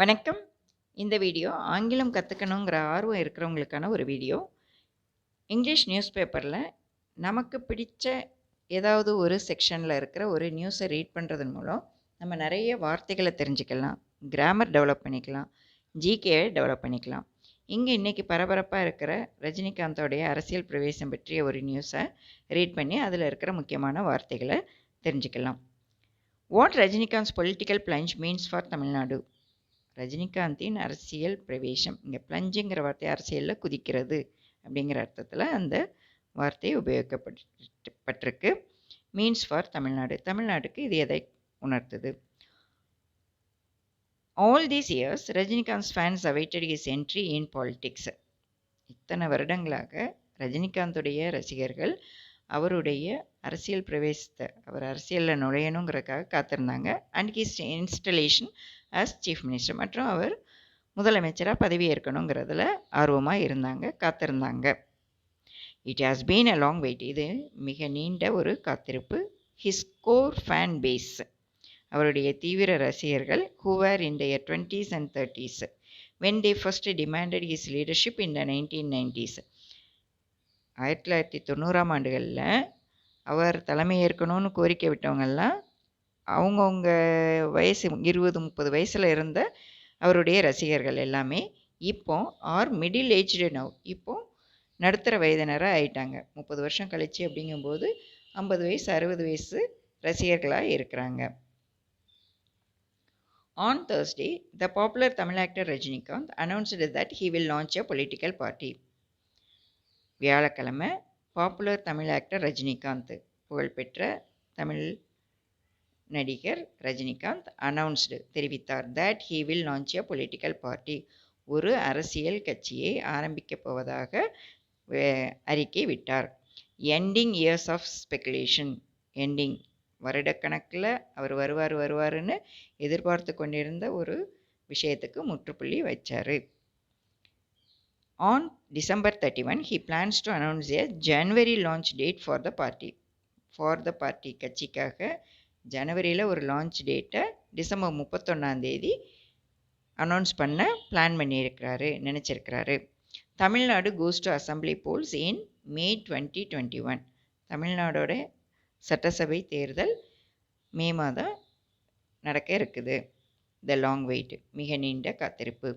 வணக்கம். இந்த வீடியோ ஆங்கிலம் கற்றுக்கணுங்கிற ஆர்வம் இருக்கிறவங்களுக்கான ஒரு வீடியோ. இங்கிலீஷ் நியூஸ் பேப்பரில் நமக்கு பிடித்த ஏதாவது ஒரு செக்ஷனில் இருக்கிற ஒரு நியூஸை ரீட் பண்ணுறதன் மூலம் நம்ம நிறைய வார்த்தைகளை தெரிஞ்சுக்கலாம். கிராமர் டெவலப் பண்ணிக்கலாம். ஜிகேயை டெவலப் பண்ணிக்கலாம். இங்கே இன்றைக்கி பரபரப்பாக இருக்கிற ரஜினிகாந்தோடைய அரசியல் பிரவேசம் பற்றிய ஒரு நியூஸை ரீட் பண்ணி அதில் இருக்கிற முக்கியமான வார்த்தைகளை தெரிஞ்சுக்கலாம். What Rajinikanth's political plunge means for Tamil Nadu ரஜினிகாந்தின் அரசியல் பிரவேசம். இங்கே பிளஞ்சுங்கிற வார்த்தை அரசியலில் குதிக்கிறது அப்படிங்கிற அர்த்தத்தில் அந்த வார்த்தை உபயோகிக்கப்பட்டு பட்டிருக்கு மீன்ஸ் ஃபார் தமிழ்நாடு. தமிழ்நாட்டுக்கு இது எதை உணர்த்துது? All these years Rajinikanth fans awaited is entry in politics இத்தனை வருடங்களாக ரஜினிகாந்துடைய ரசிகர்கள் அவருடைய அரசியல் பிரவேசத்தை அவர் அரசியலில் நுழையணுங்கிறதுக்காக காத்திருந்தாங்க. And his installation as chief minister மற்றும் அவர் முதலமைச்சராக பதவியேற்கணுங்கிறதுல ஆர்வமாக இருந்தாங்க காத்திருந்தாங்க. It has been a long wait இது மிக நீண்ட ஒரு காத்திருப்பு. ஹிஸ் கோர் ஃபேன் பேஸ் அவருடைய தீவிர ரசிகர்கள் who were in their twenties and thirties when they first demanded his leadership in the nineteen nineties ஆயிரத்தி தொள்ளாயிரத்தி தொண்ணூறாம் ஆண்டுகளில் அவர் தலைமை ஏற்கணும்னு கோரிக்கை விட்டவங்கெல்லாம் அவங்கவுங்க வயசு இருபது முப்பது வயசில் இருந்த அவருடைய ரசிகர்கள் எல்லாமே இப்போ ஆர் மிடில் ஏஜ்டு நவ் இப்போ நடுத்தர வயதினராக ஆயிட்டாங்க. முப்பது வருஷம் கழிச்சு அப்படிங்கும்போது ஐம்பது வயசு அறுபது வயசு ரசிகர்களாக இருக்கிறாங்க. On Thursday the popular Tamil actor Rajinikanth announced that he will launch a political party வியாழக்கிழமை பாப்புலர் தமிழ் ஆக்டர் ரஜினிகாந்த் புகழ்பெற்ற தமிழ் நடிகர் ரஜினிகாந்த் அனௌன்ஸ்டு தெரிவித்தார் that he will launch a political party ஒரு அரசியல் கட்சியை ஆரம்பிக்கப் போவதாக அறிக்கை விட்டார். Ending years of speculation ending வருடக்கணக்கில் அவர் வருவார் வருவாருன்னு எதிர்பார்த்து கொண்டிருந்த ஒரு விஷயத்துக்கு முற்றுப்புள்ளி வச்சார். On December thirty one he plans to announce a January launch date for the party for the party கட்சிக்காக ஜனவரியில் ஒரு லான்ச் டேட்டை டிசம்பர் முப்பத்தொன்னாந்தேதி அனௌன்ஸ் பண்ண பிளான் பண்ணியிருக்கிறாரு நினச்சிருக்கிறாரு. Tamil Nadu goes to assembly polls in May twenty twenty one தமிழ்நாடோட சட்டசபை தேர்தல் மே மாதம் நடக்க இருக்குது. த லாங் வெயிட் மிக நீண்ட காத்திருப்பு.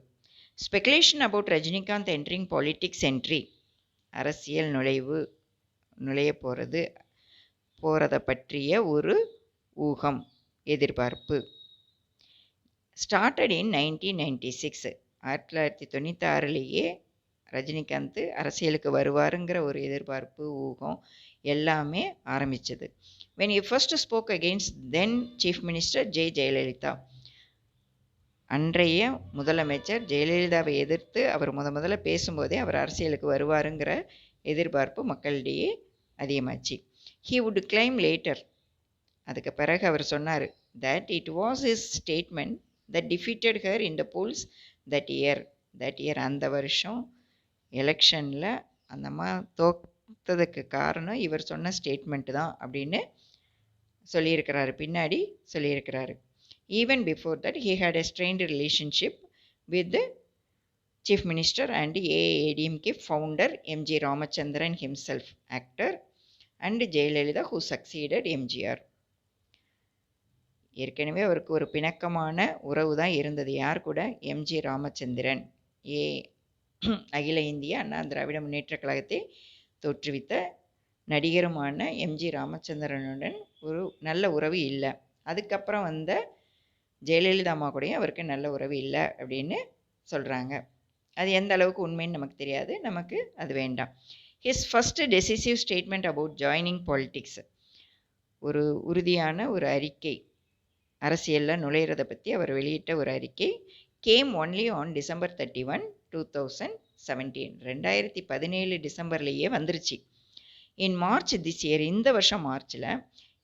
Speculation about Rajinikanth entering politics entry அரசியல் நுழைவு நுழைய போகிறது போகிறத பற்றிய ஒரு ஊகம் எதிர்பார்ப்பு. Started in nineteen ninety six ஆயிரத்தி தொள்ளாயிரத்தி தொண்ணூற்றி ஆறுலேயே ரஜினிகாந்த் அரசியலுக்கு வருவாருங்கிற ஒரு எதிர்பார்ப்பு ஊகம் எல்லாமே ஆரம்பித்தது when you first spoke against then chief minister Jaya Jayalalithaa அன்றைய முதலமைச்சர் ஜெயலலிதாவை எதிர்த்து அவர் முத முதல்ல பேசும்போதே அவர் அரசியலுக்கு வருவாருங்கிற எதிர்பார்ப்பு மக்களிடையே அதிகமாச்சு. ஹீ வுட் கிளைம் லேட்டர் அதுக்கு பிறகு அவர் சொன்னார் that it was is statement that defeated her in the polls that year that year அந்த வருஷம் எலெக்ஷனில் அந்த அம்மா தோத்ததுக்கு காரணம் இவர் சொன்ன ஸ்டேட்மெண்ட்டு தான் அப்படின்னு சொல்லியிருக்கிறாரு. பின்னாடி சொல்லியிருக்கிறாரு. Even before that he had a strained relationship with chief minister and AIADMK founder MG Ramachandran himself actor and Jayalalithaa who succeeded MGR ஏற்கனவே அவருக்கு ஒரு பிணக்கமான உறவு தான் இருந்தது. யார் கூட? எம்ஜி ராமச்சந்திரன். ஏ. அகில இந்திய அண்ணா திராவிட முன்னேற்ற கழகத்தை தோற்றுவித்த நடிகருமான எம்ஜி ராமச்சந்திரனுடன் ஒரு நல்ல உறவு இல்லை. அதுக்கப்புறம் வந்த ஜெயலலிதா அம்மா கூடயும் அவருக்கு நல்ல உறவு இல்லை அப்படின்னு சொல்கிறாங்க அது எந்த அளவுக்கு உண்மைன்னு நமக்கு தெரியாது. நமக்கு அது வேண்டாம். His first decisive statement about joining politics ஒரு உறுதியான ஒரு அறிக்கை. அரசியலில் நுழையிறதை பற்றி அவர் வெளியிட்ட ஒரு அறிக்கை came only on December thirty one two thousand seventeen ரெண்டாயிரத்தி பதினேழு டிசம்பர்லேயே வந்துருச்சு. இன் மார்ச் திஸ் இயர் இந்த வருஷம் மார்ச்சில்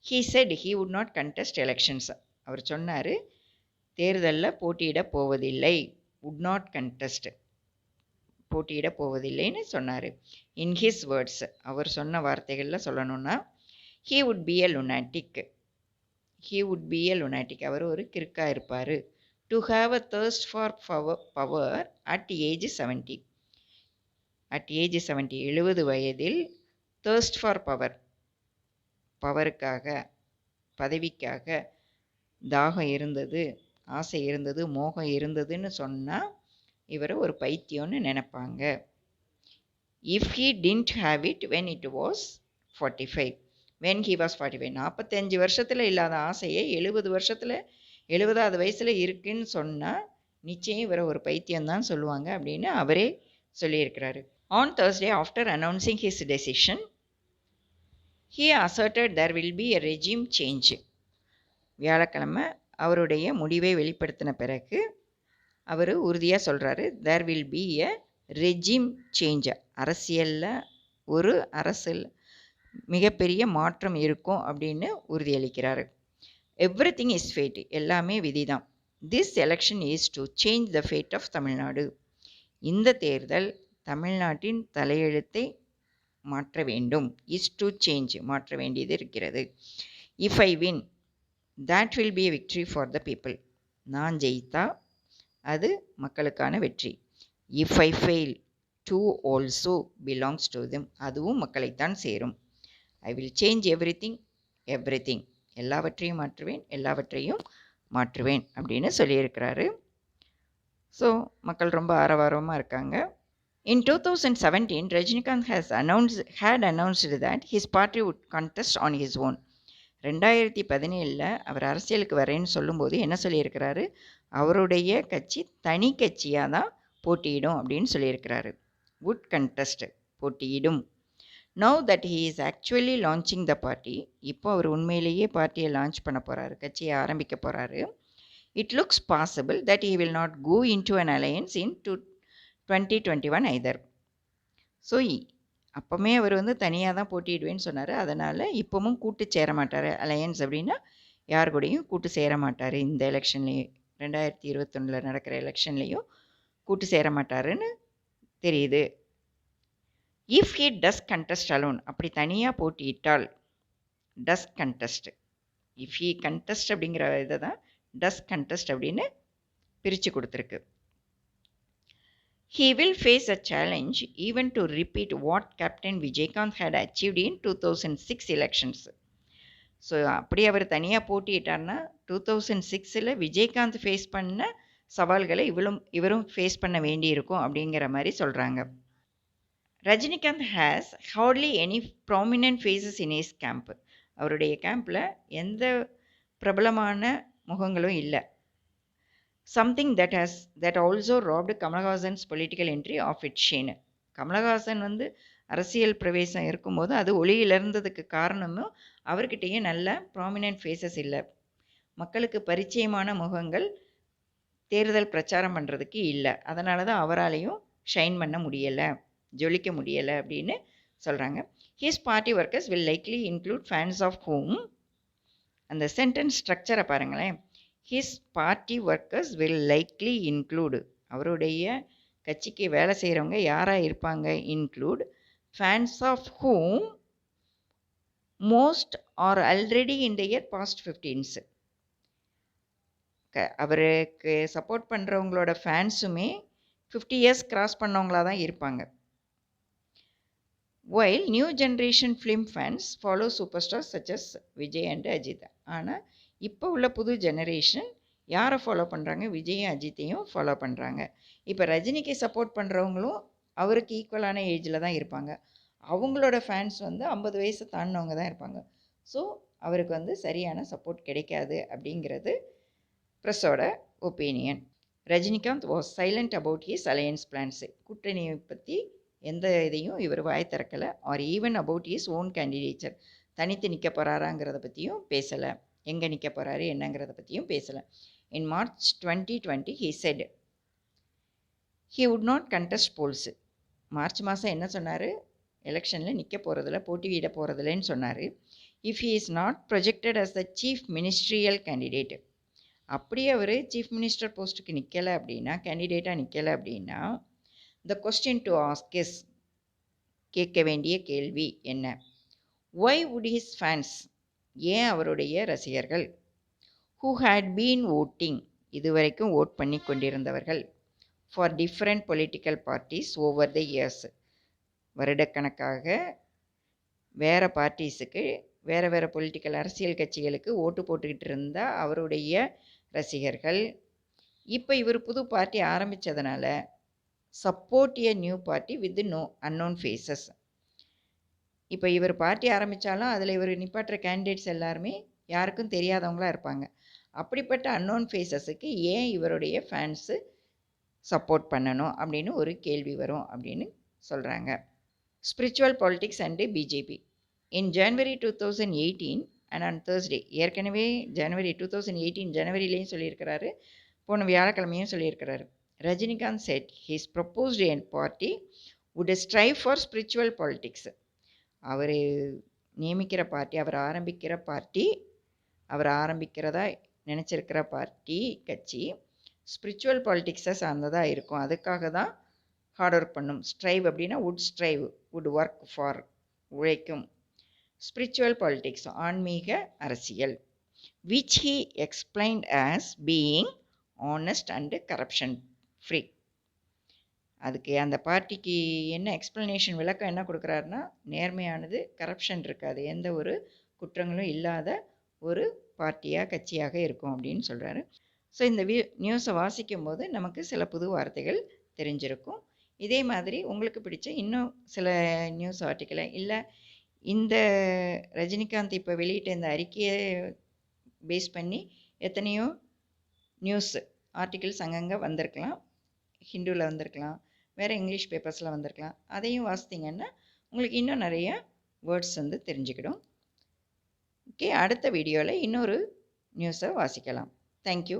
he said he would not contest elections அவர் சொன்னார் தேர்தலில் போட்டியிட போவதில்லை. வுட் நாட் கண்டெஸ்ட் போட்டியிட போவதில்லைன்னு சொன்னார். இன் ஹிஸ் வேர்ட்ஸ் அவர் சொன்ன வார்த்தைகளில் சொல்லணுன்னா he would be a lunatic he would be a lunatic அவர் ஒரு கிறுக்காக இருப்பார். To have a thirst for power power at age seventy at age seventy எழுபது வயதில் தேர்ஸ்ட் ஃபார் பவர் பவருக்காக பதவிக்காக தாகம் இருந்தது ஆசை இருந்தது மோகம் இருந்ததுன்னு சொன்னால் இவரை ஒரு பைத்தியம்னு நினைப்பாங்க. If he didn't have it when it was forty five when he was forty five நாற்பத்தஞ்சு வருஷத்தில் இல்லாத ஆசையை எழுபது வருஷத்தில் எழுபதாவது வயசில் இருக்குன்னு சொன்னால் நிச்சயம் இவரை ஒரு பைத்தியம்தான் சொல்லுவாங்க அப்படின்னு அவரே சொல்லியிருக்கிறாரு. On Thursday after announcing his decision he asserted there will be a regime change வியாழக்கிழமை அவருடைய முடிவை வெளிப்படுத்தின பிறகு அவர் உறுதியாக சொல்கிறாரு there will be a regime change அரசியலில் ஒரு அரசியல் மிகப்பெரிய மாற்றம் இருக்கும் அப்படின்னு உறுதியளிக்கிறாரு. எவ்ரி திங் இஸ் ஃபேட் எல்லாமே விதி தான் this election is to change the fate of Tamil Nadu. இந்த தேர்தல் தமிழ்நாட்டின் தலையெழுத்தை மாற்ற வேண்டும். இஸ் டு சேஞ்ச் மாற்ற வேண்டியது இருக்கிறது. If I win that will be victory for the people நான் ஜெயித்தா அது மக்களுக்கான வெற்றி. If I fail too also belongs to them அதுவும் மக்களைத்தான் சேரும். I will change everything everything எல்லாவற்றையும் மாற்றுவேன் எல்லாவற்றையும் மாற்றுவேன் அப்படின்னு சொல்லியிருக்கிறாரு. ஸோ மக்கள் ரொம்ப ஆரவாரமாக இருக்காங்க. In two thousand seventeen Rajinikanth has announce had announced that his party would contest on his own ரெண்டாயிரத்தி பதினேழில் அவர் அரசியலுக்கு வரேன்னு சொல்லும்போது என்ன சொல்லியிருக்கிறாரு? அவருடைய கட்சி தனி கட்சியாக தான் போட்டியிடும் அப்படின்னு சொல்லியிருக்கிறாரு. Would கண்டெஸ்ட் போட்டியிடும். Now that he is actually launching the party இப்போ அவர் உண்மையிலேயே பார்ட்டியை லான்ச் பண்ண போகிறாரு கட்சியை ஆரம்பிக்க போகிறாரு it looks possible that he will not go into an alliance in two twenty twenty one either so அப்போவுமே அவர் வந்து தனியாக தான் போட்டிடுவேன்னு சொன்னார். அதனால் இப்போவும் கூட்டு சேர மாட்டார். அலையன்ஸ் அப்படின்னா யார் கூடயும் கூட்டு சேர மாட்டார். இந்த எலெக்ஷன்லேயும் ரெண்டாயிரத்தி இருபத்தொன்னில் நடக்கிற எலெக்ஷன்லேயும் கூட்டு சேர மாட்டாருன்னு தெரியுது. If he does contest alone அப்படி தனியாக போட்டியிட்டால் does contest if he contest அப்படிங்கிற இதை தான் டஸ் கண்டஸ்ட் அப்படின்னு பிரித்து கொடுத்துருக்கு. He will face a challenge even to repeat what captain Vijayakanth had achieved in two thousand six elections so அப்படி அவர் தனியாக போட்டியிட்டார்னா டூ தௌசண்ட் சிக்ஸில் விஜயகாந்த் ஃபேஸ் பண்ண சவால்களை இவளும் இவரும் ஃபேஸ் பண்ண வேண்டியிருக்கும் அப்படிங்கிற மாதிரி சொல்கிறாங்க Rajinikanth has hardly any prominent faces in his camp அவருடைய கேம்பில் எந்த பிரபலமான முகங்களும் இல்லை. Something that has that also wrapped Kamal Haasan's political entry off it ஷேனு Kamal Haasan வந்து அரசியல் பிரவேசம் இருக்கும்போது அது ஒளியிலிருந்ததுக்கு காரணமும் அவர்கிட்டயே நல்ல ப்ராமினன்ட் ஃபேஸஸ் இல்லை. மக்களுக்கு பரிச்சயமான முகங்கள் தேர்தல் பிரச்சாரம் பண்ணுறதுக்கு இல்லை. அதனால தான் அவராலையும் ஷைன் பண்ண முடியலை. ஜொலிக்க முடியலை அப்படின்னு சொல்கிறாங்க his party workers will likely include fans of whom அந்த சென்டென்ஸ் ஸ்ட்ரக்சரை பாருங்களேன். His party workers will likely include அவருடைய கட்சிக்கு வேலை செய்கிறவங்க யாராக இருப்பாங்க? Include fans of whom most are already in the year past fifties க அவருக்கு சப்போர்ட் பண்ணுறவங்களோட ஃபேன்ஸுமே ஃபிஃப்டி இயர்ஸ் கிராஸ் பண்ணவங்களாக தான் இருப்பாங்க. While new generation film fans follow super star such as Vijay and Ajith ஆனால் இப்போ உள்ள புது ஜெனரேஷன் யாரை ஃபாலோ பண்ணுறாங்க விஜயும் அஜித்தையும் ஃபாலோ பண்ணுறாங்க இப்போ ரஜினிக்கு சப்போர்ட் பண்ணுறவங்களும் அவருக்கு ஈக்குவலான ஏஜில் தான் இருப்பாங்க. அவங்களோட ஃபேன்ஸ் வந்து ஐம்பது வயசு தாண்டினவங்க தான் இருப்பாங்க. ஸோ அவருக்கு வந்து சரியான சப்போர்ட் கிடைக்காது அப்படிங்கிறது ப்ரெஸ்ஸோட opinion Rajinikanth was silent about his alliance plans கூட்டணியை பற்றி எந்த இதையும் இவர் வாய் திறக்கலை. Or even about his own candidature தனித்து நிற்க போகிறாராங்கிறத பற்றியும் பேசலை. எங்கே நிற்க போகிறாரு என்னங்கிறத பற்றியும் பேசலை. In March twenty twenty he said he would not contest polls March மாதம் என்ன சொன்னார்? எலெக்ஷனில் நிற்க போகிறதில்ல போட்டியிட போகிறதில்லன்னு சொன்னார். If he is not projected as the chief ministerial candidate அப்படியே அவர் சீஃப் மினிஸ்டர் போஸ்ட்டுக்கு நிற்கலை அப்படின்னா கேண்டிடேட்டாக நிற்கலை அப்படின்னா the question to ask is கேட்க வேண்டிய கேள்வி என்ன? ஒய் வுட் ஹிஸ் ஃபேன்ஸ் ஏன் அவருடைய ரசிகர்கள் ஹூ ஹேட் பீன் ஓட்டிங் இதுவரைக்கும் ஓட் பண்ணி கொண்டிருந்தவர்கள் for different political parties over the years வருடக்கணக்காக வேறு பார்ட்டிஸுக்கு வேறு வேறு பொலிட்டிக்கல் அரசியல் கட்சிகளுக்கு ஓட்டு போட்டுக்கிட்டு இருந்தால் அவருடைய ரசிகர்கள் இப்போ இவர் புது party ஆரம்பித்ததுனால support a new party with no unknown faces இப்போ இவர் பார்ட்டி ஆரம்பித்தாலும் அதில் இவர் நிப்பாட்டுற கேண்டிடேட்ஸ் எல்லாருமே யாருக்கும் தெரியாதவங்களா இருப்பாங்க. அப்படிப்பட்ட அன்னோன் ஃபேஸஸுக்கு ஏன் இவருடைய ஃபேன்ஸு சப்போர்ட் பண்ணணும் அப்படின்னு ஒரு கேள்வி வரும் அப்படின்னு சொல்கிறாங்க spiritual politics and BJP in January two thousand eighteen and on Thursday ஏற்கனவே ஜனவரி டூ தௌசண்ட் எயிட்டீன் ஜனவரிலேயும் சொல்லியிருக்கிறாரு போன வியாழக்கிழமையும் சொல்லியிருக்கிறாரு. Rajinikanth said his proposed and party would strive for spiritual politics அவர் நியமிக்கிற பார்ட்டி அவர் ஆரம்பிக்கிற பார்ட்டி அவர் ஆரம்பிக்கிறதா நினச்சிருக்கிற பார்ட்டி கட்சி ஸ்பிரிச்சுவல் பாலிட்டிக்ஸை சார்ந்ததாக இருக்கும். அதுக்காக தான் ஹார்ட் ஒர்க் பண்ணும். ஸ்ட்ரைவ் அப்படின்னா would strive would work for உழைக்கும். ஸ்பிரிச்சுவல் பாலிட்டிக்ஸ் ஆன்மீக அரசியல் which he explained as being honest and corruption free அதுக்கு அந்த பார்ட்டிக்கு என்ன எக்ஸ்ப்ளனேஷன் விளக்கம் என்ன கொடுக்குறாருன்னா நேர்மையானது கரப்ஷன் இருக்காது. எந்த ஒரு குற்றங்களும் இல்லாத ஒரு பார்ட்டியாக கட்சியாக இருக்கும் அப்படின்னு சொல்கிறாரு ஸோ இந்த வி நியூஸை வாசிக்கும் போது நமக்கு சில புது வார்த்தைகள் தெரிஞ்சிருக்கும். இதே மாதிரி உங்களுக்கு பிடிச்ச இன்னும் சில நியூஸ் ஆர்டிக்கலை இல்லை இந்த ரஜினிகாந்த் இப்போ வெளியிட்ட இந்த அறிக்கையை பேஸ் பண்ணி எத்தனையோ நியூஸ் ஆர்டிகிள்ஸ் அங்கங்கே வந்திருக்கலாம். ஹிந்துவில் வந்திருக்கலாம் வேறு இங்கிலீஷ் பேப்பர்ஸில் வந்திருக்கலாம் அதையும் வாசித்தீங்கன்னா உங்களுக்கு இன்னும் நிறைய வேர்ட்ஸ் வந்து தெரிஞ்சுக்கிடும். ஓகே அடுத்த வீடியோவில் இன்னொரு நியூஸை வாசிக்கலாம். தேங்க்யூ